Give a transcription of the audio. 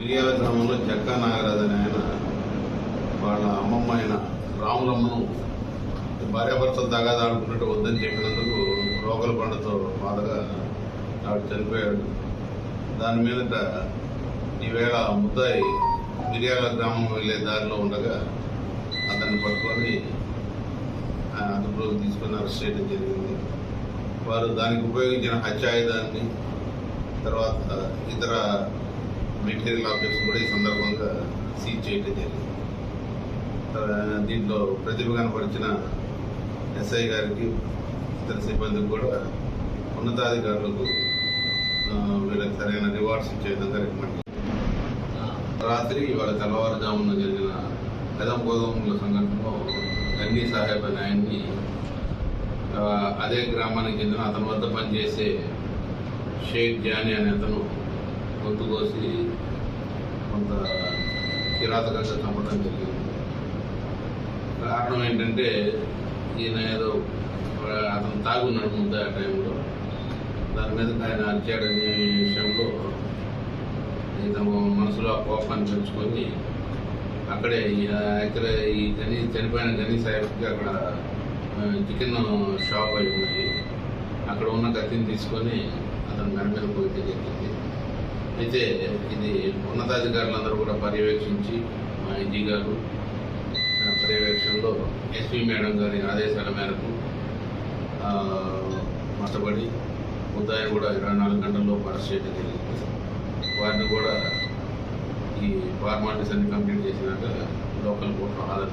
మిరియాల గ్రామంలో చెక్కా నాగరాజు అని ఆయన వాళ్ళ అమ్మమ్మ అయిన రాములమ్మను భార్యాభర్తలు తగాదాడుకున్నట్టు వద్దని చెప్పినందుకు రోగల పండుతో బాధగా ఆవిడ చనిపోయాడు దాని మీదట ఈవేళ ముద్దాయి మిరియాల గ్రామం వెళ్ళే దారిలో ఉండగా అతన్ని పట్టుకొని అదుపులోకి తీసుకొని అరెస్ట్ చేయడం జరిగింది. వారు దానికి ఉపయోగించిన హత్యాయుధాన్ని తర్వాత ఇతర మెటీరియల్ ఆబ్జెక్ట్స్ కూడా ఈ సందర్భంగా సీజ్ చేయడం జరిగింది. దీంట్లో ప్రతిభ కనపరిచిన ఎస్ఐ గారికి ఇతర సిబ్బందికి కూడా ఉన్నతాధికారులకు వీళ్ళకి సరైన రివార్డ్స్ ఇచ్చే విధంగా రికమెండ్ రాత్రి ఇవాళ తెల్లవారుజామున జరిగిన కదం గోధుమల సంఘటనలో గన్నీ సాహెబ్ అనే ఆయన్ని అదే గ్రామానికి చెందిన అతని వద్ద పనిచేసే షేక్ జానీ అనే అతను గొంతు కోసి కొంత కిరాతకంగా చంపడం జరిగింది. కారణం ఏంటంటే ఈయన ఏదో అతను తాగున్నాడు ముందు ఆ టైంలో. దాని మీద ఆయన అరిచాడనే విషయంలో ఇతను మనసులో ఆ కోపాన్ని పెంచుకొని అక్కడే ఇక్కడ ఈ గని చనిపోయిన గని సాహెబ్కి అక్కడ చికెన్ షాప్ అయి ఉన్నాయి. అక్కడ ఉన్న కత్తిని తీసుకొని అతను మెడ మీద పోయి అయితే ఇది ఉన్నతాధికారులందరూ కూడా పర్యవేక్షించి మా ఇంజీ గారు పర్యవేక్షణలో ఎస్పీ మేడం గారి ఆదేశాల మేరకు మతబడి మట్టబడి ముద్దాయిని కూడా ఇరవై నాలుగు గంటల్లో అరెస్ట్ చేయడం జరిగింది. వారిని కూడా ఈ ఫార్మాలిటీస్ అన్ని కంప్లీట్ చేసినాక లోకల్ కోర్టులో హాజరు